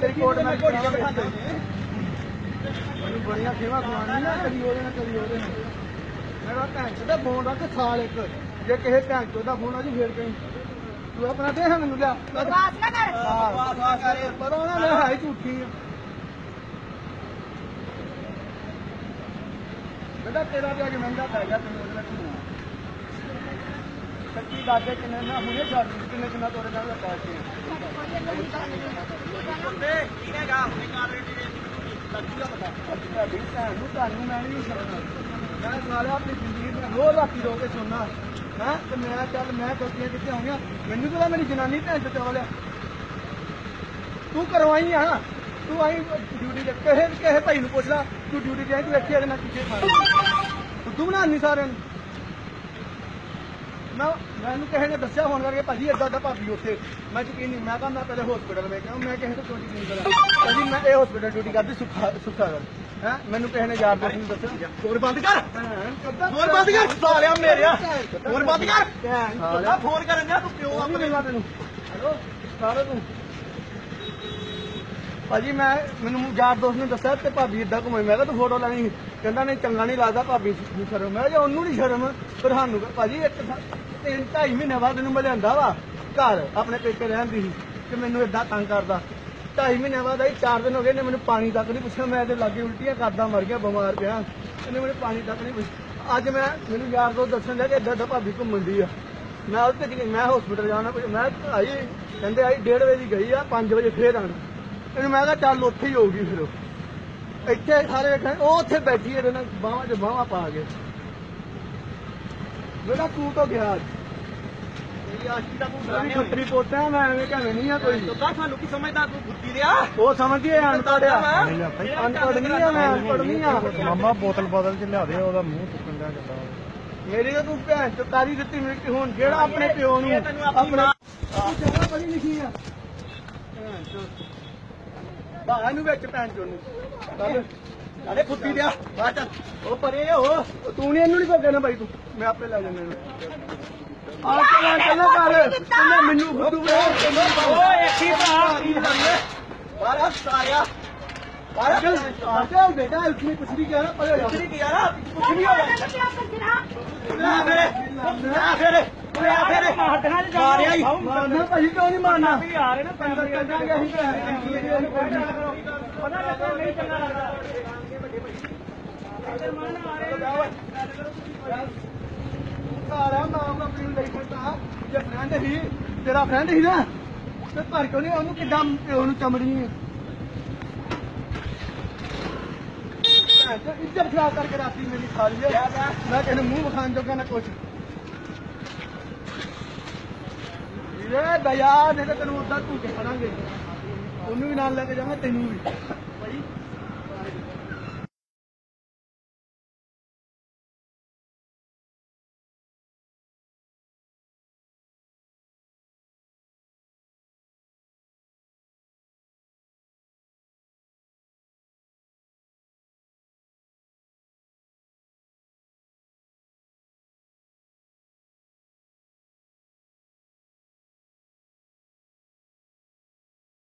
ਤੇਰੀ ਕੋਟ ਨਾਲ ਘੋੜੀ ਕੇ ਬਿਠਾਉਂਦੇ ਮੈਨੂੰ ਬੜੀਆਂ ਖੇਵਾ ਖਵਾਉਣੀਆਂ ਕਦੀ ਉਹਦੇ ਨਾਲ ਕਦੀ ਉਹਦੇ ਨਾਲ। ਮੇਰਾ ਭੈਣ ਚੋਦਾ ਫੋਨ ਰੱਖ ਸਾਲ ਇੱਕ। ਜੇ ਕਿਸੇ ਭੈਣ ਚੋਦਾ ਫੋਨ ਆ ਜੀ ਫੇਰ ਕਹੀਂ। ਤੂੰ ਆਪਣਾ ਦੇ ਮੈਨੂੰ ਲਿਆ। ਬਕਵਾਸ ਨਾ ਕਰ। ਹਾਂ ਪਰ ਉਹਨਾਂ ਨੇ ਹੈ ਹੀ ਝੂਠੀ ਆ। ਬੇਟਾ ਤੇਰਾ ਵੀ ਅੱਜ ਮਹਿੰਗਾ ਪੈ ਗਿਆ ਤੈਨੂੰ ਉਹਦੇ ਨਾਲ ਸੱਚੀ ਦਾਦੇ ਕਿੰਨੇ ਨਾ ਹੁਣੇ ਛੱਡ ਕਿੰਨੇ ਕਿੰਨਾ ਤੋੜੇ ਨਾਲ ਪਾ ਕੇ ਤੁਹਾਨੂੰ ਮੈਂ ਨਹੀਂ ਸੁਣਨਾ ਮੈਂ ਸਾਲਿਆ ਆਪਣੀ ਜ਼ਿੰਦਗੀ ਦੇ ਰੋਜ਼ ਰਾਤੀ ਰੋ ਕੇ ਸੁਣਨਾ ਹੈ? ਤੇ ਚੱਲ ਮੈਂ ਗਲਤੀਆਂ ਕਿੱਥੇ ਹੋਈਆਂ ਮੈਨੂੰ ਪਤਾ ਮੇਰੀ ਜਨਾਨੀ ਭੈਣ ਤੇ ਚਵਲਿਆ ਤੂੰ ਕਰਵਾਈ ਆ। ਨਾ ਤੂੰ ਆਈ ਡਿਊਟੀ ਤੇ। ਭਾਈ ਨੂੰ ਪੁੱਛ ਲੈ ਤੂੰ ਡਿਊਟੀ ਤੇ ਆਈ ਤੂੰ ਇੱਥੇ ਕਿੱਥੇ ਤੂੰ ਬਣਾ ਨਹੀਂ ਸਾਰਿਆਂ ਨੂੰ। ਮੈਂ ਮੈਨੂੰ ਕਿਸੇ ਨੇ ਦੱਸਿਆ ਫੋਨ ਕਰਕੇ ਭਾਜੀ ਏਦਾਂ ਦਾ ਭਾਬੀ ਉੱਥੇ। ਮੈਂ ਯਕੀਨ ਨਹੀਂ ਮੈਂ ਕਹਿੰਦਾ ਮੈਂ ਪਹਿਲੇ ਹਸਪੀਟਲ ਹਾਂ ਮੈਂ ਕਿਸੇ ਤੋਂ ਡਿਊਟੀ ਨਹੀਂ ਕਰਾਂ ਭਾਜੀ ਮੈਂ ਇਹ ਹਸਪੀਟਲ ਡਿਊਟੀ ਕਰਦੀ ਸੁੱਖਾ ਸੁੱਖਾ ਕਰ ਹੈ? ਮੈਨੂੰ ਕਿਸੇ ਨੇ ਯਾਰ ਦੋਸਤ ਨੇ ਦੱਸਿਆ। ਫੋਨ ਬੰਦ ਕਰ। ਫੋਨ ਬੰਦ ਕਰ। ਸਾਲਿਆ ਮੇਰਿਆ। ਫੋਨ ਬੰਦ ਕਰ। ਫੋਨ ਕਰਨ ਜਾ ਤੂੰ ਉਹ ਆਪਣੇ ਮਿਲਣਾ ਤੈਨੂੰ ਹੈਲੋ? ਸਾਰੇ ਤੂੰ। ਭਾਜੀ ਮੈਂ ਮੈਨੂੰ ਯਾਰ ਦੋਸਤ ਨੇ ਦੱਸਿਆ ਤੇ ਭਾਬੀ ਇਦਾਂ ਘੁੰਮੇ। ਮੈਂ ਕਿਹਾ ਤੂੰ ਫੋਟੋ ਲੈਣੀ ਸੀ। ਕਹਿੰਦਾ ਨਹੀਂ ਚੰਗਾ ਨਹੀਂ ਲੱਗਦਾ ਭਾਬੀ ਨੂੰ ਸ਼ਰਮ। ਮੈਂ ਕਿਹਾ ਉਹਨੂੰ ਨਹੀਂ ਸ਼ਰਮ ਫਿਰ ਸਾਨੂੰ ਕਿਹਾ, ਭਾਜੀ ਇੱਕ ਤਿੰਨ ਢਾਈ ਮਹੀਨੇ ਬਾਅਦ ਇਹਨੂੰ ਮੈਂ ਲਿਆਂਦਾ ਵਾ ਘਰ ਆਪਣੇ ਪੇਕੇ ਰਹਿੰਦੀ ਸੀ ਕਿ ਮੈਨੂੰ ਇਦਾਂ ਤੰਗ ਕਰਦਾ। ਢਾਈ ਮਹੀਨੇ ਬਾਅਦ ਆਈ 4 ਦਿਨ ਹੋ ਗਏ ਨੇ ਮੈਨੂੰ ਪਾਣੀ ਤੱਕ ਨਹੀਂ ਪੁੱਛਿਆ। ਮੈਂ ਤੇ ਲਾਗੇ ਉਲਟੀਆਂ ਕਰਦਾ ਮਰ ਗਿਆ ਬਿਮਾਰ ਪਿਆ। ਇਹਨੇ ਮੈਨੂੰ ਪਾਣੀ ਤੱਕ ਨਹੀਂ ਪੁੱਛਿਆ। ਅੱਜ ਮੈਂ ਮੈਨੂੰ ਯਾਰ ਦੋਸਤ ਦੱਸਣ ਲੱਗੇ ਏਦਾਂ ਏਦਾਂ ਭਾਬੀ ਘੁੰਮਣ ਦੀ ਆ। ਮੈਂ ਉਹ ਤੇ ਮੈਂ ਹਸਪੀਟਲ ਜਾਣਾ ਮੈਂ ਆਈ ਕਹਿੰਦੇ ਆਈ 1:30 ਵਜੇ ਗਈ ਆ 5 ਵਜੇ ਫੇਰ ਆਣਾ ਇਹਨੂੰ ਮੈਂ ਕਿਹਾ ਚੱਲ ਉੱਥੇ ਹੀ ਹੋਊਗੀ ਫਿਰ। ਇੱਥੇ ਸਾਰੇ ਵੇਖਣ ਉਹ ਉੱਥੇ ਬੈਠੀ ਇਹਦੇ ਨਾਲ ਬਾਹਾਂ 'ਚ ਬਾਹਾਂ ਪਾ ਕੇ। ਤੂੰ ਤਾਂ ਗਿਆ। ਮੇਰੀ ਤੂੰ ਮੇਰੀ ਖੱਤਰੀ ਪੋਤਾ ਮੈਂ ਐਵੇਂ ਕਹਿੰਦੇ ਨਹੀਂ ਆ ਕੋਈ। ਤਾਂ ਸਾਨੂੰ ਕੀ ਸਮਝਦਾ ਤੂੰ ਬੁੱਧੀ ਦਿਆ ਉਹ ਸਮਝਦੀ ਹੈ ਅਨਪੜ੍ਹ ਆ। ਮੈਂ। ਅਨਪੜ੍ਹ ਨਹੀਂ ਆ ਮੈਂ ਅਨਪੜ੍ਹ ਨਹੀਂ ਆ। ਮਾਮਾ ਬੋਤਲ ਬਦਲ ਚ ਲਿਆ ਦੇ ਉਹਦਾ ਮੂੰਹ ਚੁੱਕਣ ਦਾ ਕਿੱਦਾਂ ਮੇਰੀ ਤਾਂ ਤੂੰ ਭੈਣ ਚ ਤਾਰੀ ਦਿੱਤੀ ਹੁਣ ਜਿਹੜਾ ਆਪਣੇ ਪਿਓ ਨੂੰ ਆਪਣੀ ਆਪਣੇ ਮਾਂ- ਤੂੰ ਜਗ੍ਹਾ ਬੜੀ ਲਿਖੀ ਆ। ਭੈਣ ਚੋ ਬਾਹਰ ਨੂੰ ਵਿੱਚ ਭੈਣ ਚੋ ਨੂੰ। ਚੱਲ ਅਰੇ ਬੁੱਧੀ ਦਿਆ ਬਾਤ ਉਹ ਪਰੇ ਹੋ ਤੂੰ ਨਹੀਂ ਇਹਨੂੰ ਨਹੀਂ ਭੇਜਣਾ ਬਾਈ ਤੂੰ। ਮੈਂ ਆਪੇ ਲੈ ਜਾਣਾ ਇਹਨੂੰ। ਆ ਚੱਲਾਂ ਚੱਲਾਂ ਕਰ। ਤੂੰ ਮੈਨੂੰ ਫੁੱਦੂ ਬਣਾ ਓਏ ਕੀ ਭਰਾ? ਕੀ ਹੱਲੇ ਬਾਰਾ ਸਾਰਿਆ। ਬਾਰਾ ਚੱਲ। ਆ ਚੱਲ ਬੇਟਾ ਉਸਨੇ ਕੁਛ ਨਹੀਂ ਕਿਹਾ ਨਾ ਪਰੇ ਹੋ ਕੁਛ ਨਹੀਂ ਕੀਤਾ ਨਾ। ਕੁਛ ਨਹੀਂ ਹੋਇਆ ਨਾ ਫੇਰੇ ਨਾ ਫੇਰੇ ਓਏ ਆ ਫੇਰੇ। ਮਾਰਿਆ ਹੀ। ਮਾਰਨਾ ਭਾਈ ਕਿਉਂ ਨਹੀਂ ਮਾਰਨਾ? ਵੀ ਆ ਰਹੇ ਨਾ ਅੰਦਰ ਚੱਲ ਜਾਾਂਗੇ ਅਸੀਂ ਪਤਾ ਲੱਗਾ ਨਹੀਂ ਚੰਗਾ ਲੱਗਦਾ। ਸਾਰਾ ਨਾਮ ਆਪਣੀ ਨੂੰ ਲਈ ਫਿਰਦਾ ਜੇ ਫਰੈਂਡ ਸੀ ਤੇਰਾ ਫਰੈਂਡ ਸੀ ਨਾ ਤੇ ਪਰ ਕਿਉਂ ਨਹੀਂ ਉਹਨੂੰ ਕਿੱਦਾਂ ਪਿਓ ਨੂੰ ਚਮੜੀ? ਇੱਜ਼ਤ ਖਰਾਬ ਕਰਕੇ ਰਾਤੀ ਮੇਰੀ ਖਾ ਲਈ ਹੈ ਮੈਂ ਨੂੰ ਮੂੰਹ ਵਿਖਾਣ ਜੋਗਾ ਨਾ ਕੁਛ। ਏ ਦਇਆ, ਨਹੀਂ ਤੇ ਤੈਨੂੰ ਉਦਾਂ ਧੂਕੇ ਫੜਾਂਗੇ। ਉਹਨੂੰ ਵੀ ਨਾਲ ਲੈ ਕੇ ਜਾਵਾਂ ਤੈਨੂੰ ਵੀ।